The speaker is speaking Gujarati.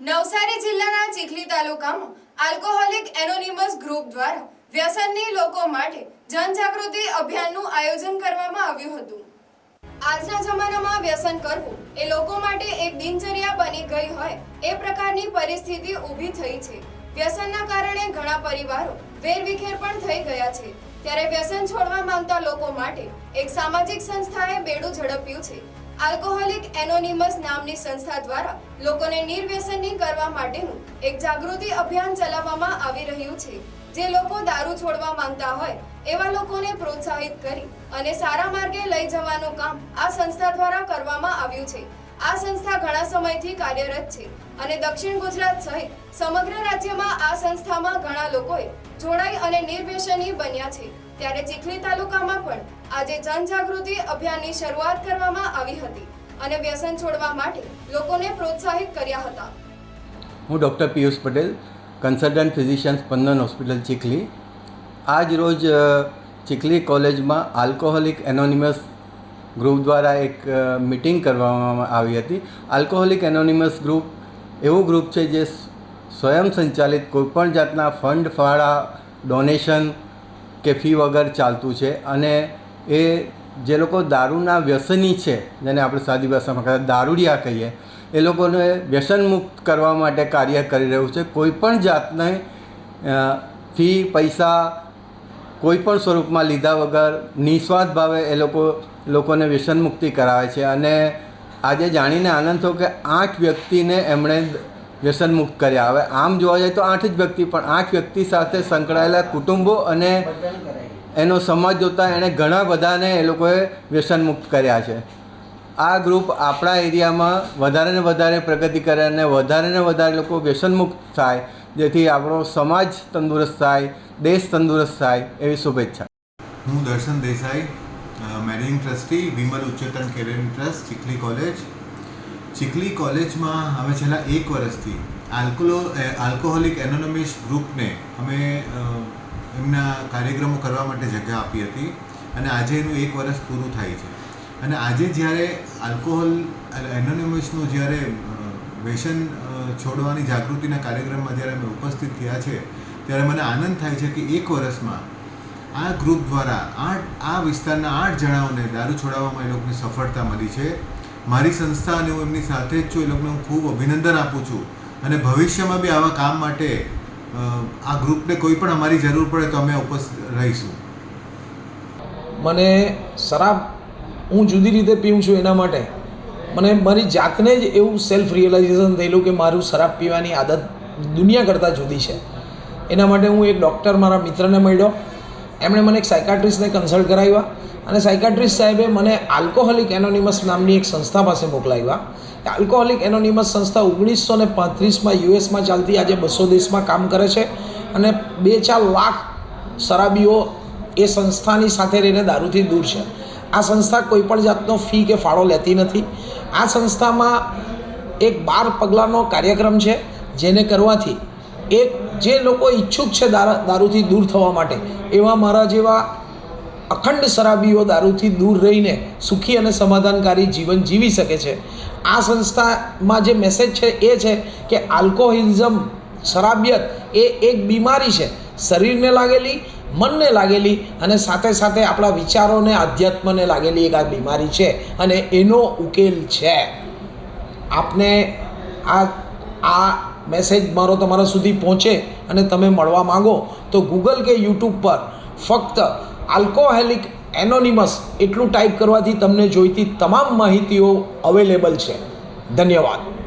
નવસારી જિલ્લાના ચીખલી તાલુકામાં આલ્કોહોલિક એનોનિમસ ગ્રુપ દ્વારા વ્યસનની લોકો માટે જનજાગૃતિ અભિયાનનું આયોજન કરવામાં આવ્યું હતું. આજના જમાનામાં વ્યસન કરવું એ લોકો માટે એક દિનચર્યા બની ગઈ હોય એ પ્રકારની પરિસ્થિતિ ઊભી થઈ છે. વ્યસનના કારણે ઘણા પરિવારો વેરવિખેર પણ થઈ ગયા છે. ત્યારે વ્યસન છોડવા માંગતા લોકો માટે એક સામાજિક સંસ્થાએ બેડું ઝડપ્યું છે. આલ્કોહોલિક એનોનિમસ નામની સંસ્થા દ્વારા લોકોને નિર્વ્યસની કરવા માટેનું એક જાગૃતિ અભિયાન ચલાવવામાં આવી રહ્યું છે. જે લોકો દારૂ છોડવા માંગતા હોય, એવા લોકોને પ્રોત્સાહિત કરી અને સારા માર્ગે લઈ જવાનું કામ આ સંસ્થા દ્વારા કરવામાં આવ્યું છે. આ સંસ્થા ઘણા સમયથી કાર્યરત છે અને દક્ષિણ ગુજરાત સહિત સમગ્ર રાજ્યમાં આ સંસ્થામાં ઘણા લોકોએ જોડાઈ અને નિર્વ્યસની બન્યા છે. ત્યારે ચીખલી તાલુકામાં પણ આજે જનજાગૃતિ અભિયાનની શરૂઆત કરવામાં આવી હતી અને વ્યસન છોડવા માટે લોકોને પ્રોત્સાહિત કર્યા હતા. હું doctor Piyush Patel, consultant physician Spandan hospital Chikhli. આજ રોજ ચીખલી કોલેજમાં આલ્કોહોલિક એનોનિમસ ગ્રુપ દ્વારા એક મિટિંગ કરવામાં આવી હતી. આલ્કોહોલિક એનોનિમસ ગ્રુપ એવું ગ્રુપ છે જે સ્વયં સંચાલિત કોઈપણ જાતના ફંડ, ફાળા, ડોનેશન કે ફી વગર ચાલતું છે અને એ, જે લોકો દારૂના વ્યસની છે, જેને આપણે સાદી ભાષામાં દારૂડિયા કહીએ, એ લોકોને વ્યસન મુક્ત કરવા માટે કાર્ય કરી રહ્યું છે. કોઈપણ જાતને ફી, પૈસા કોઈ પણ સ્વરૂપમાં લીધા વગર નિસ્વાર્થ ભાવે એ લોકો, લોકોને વ્યસન મુક્તિ કરાવે છે. અને આજે જાણીને આનંદ થયો કે આઠ વ્યક્તિને એમણે વ્યસન મુક્ત કર્યા. હવે આમ જોવા જાય તો આઠ જ વ્યક્તિ, પણ આઠ વ્યક્તિ સાથે સંકળાયેલા કુટુંબો અને એનો સમાજ જોતાં એણે ઘણા બધાને એ લોકોએ વ્યસન મુક્ત કર્યા છે. આ ગ્રુપ આપણા એરિયામાં વધારે ને વધારે પ્રગતિ કરે અને વધારે ને વધારે લોકો વ્યસન મુક્ત થાય, જેથી આપણો સમાજ તંદુરસ્ત થાય દેશ તંદુરસ્ત થાય એવી શુભેચ્છા. હું દર્શન દેસાઈ મેનેજિંગ ટ્રસ્ટી, વિમલ ઉચ્ચતર career trust, Chikhli college. Chikhli કોલેજમાં અમે છેલ્લા એક વર્ષથી આલ્કોલો આલ્કોહોલિક એનોનમિસ ગ્રુપને અમે એમના કાર્યક્રમો કરવા માટે જગ્યા આપી હતી અને આજે એનું એક વર્ષ પૂરું થાય છે. અને આજે જ્યારે આલ્કોહોલ એનોનિમસનું જ્યારે વ્યસન છોડવાની જાગૃતિના કાર્યક્રમમાં જ્યારે અમે ઉપસ્થિત થયા છે ત્યારે મને આનંદ થાય છે કે એક વર્ષમાં આ ગ્રુપ દ્વારા આઠ, આ વિસ્તારના આઠ જણાઓને દારૂ છોડાવવામાં એ લોકોને સફળતા મળી છે. મારી સંસ્થા અને હું એમની સાથે જ છું, એ લોકોને હું ખૂબ અભિનંદન આપું છું. અને ભવિષ્યમાં બી આવા કામ માટે આ ગ્રુપને કોઈ પણ અમારી જરૂર પડે તો અમે ઉપસ્થિત રહીશું. મને શરાબ હું જુદી રીતે પીઉં છું એના માટે. મને મારી જાતને જ એવું સેલ્ફ રિયલાઇઝેશન થયેલું કે મારું શરાબ પીવાની આદત દુનિયા કરતાં જુદી છે. એના માટે હું એક ડૉક્ટર મારા મિત્રને મળ્યો. એમણે મને એક સાયકાટ્રિસ્ટને કન્સલ્ટ કરાવ્યા અને સાયકાટ્રિસ્ટ સાહેબે મને આલ્કોહોલિક એનોનિમસ નામની એક સંસ્થા પાસે મોકલાવ્યા. આલ્કોહોલિક એનોનિમસ સંસ્થા ઓગણીસો ને પાંત્રીસમાં યુએસમાં ચાલતી આજે બસો દેશમાં કામ કરે છે અને બે ચાર લાખ શરાબીઓ એ સંસ્થાની સાથે રહીને દારૂથી દૂર છે. આ સંસ્થા કોઈ પણ જાતનો ફી કે ફાળો લેતી નથી. આ સંસ્થામાં એક બાર પગલાંનો કાર્યક્રમ છે જેને કરવાથી એક જે લોકો ઈચ્છુક છે દારા દારૂથી દૂર થવા માટે, એવા મારા જેવા અખંડ શરાબીઓ દારૂથી દૂર રહીને સુખી અને સમાધાનકારી જીવન જીવી શકે છે. આ સંસ્થામાં જે મેસેજ છે એ છે કે આલ્કોહોલિઝમ શરાબિયત એ એક બીમારી છે. શરીરને લાગેલી, મનને લાગેલી અને સાથે સાથે આપણા વિચારોને, આધ્યાત્મને લાગેલી એક આ બીમારી છે અને એનો ઉકેલ છે. આપને આ આ મેસેજ મારો તમારા સુધી પહોંચે અને તમે મળવા માંગો, તો ગૂગલ કે યુટ્યુબ પર ફક્ત આલ્કોહોલિક એનોનિમસ એટલું ટાઈપ કરવાથી તમને જોઈતી તમામ માહિતીઓ અવેલેબલ છે. ધન્યવાદ.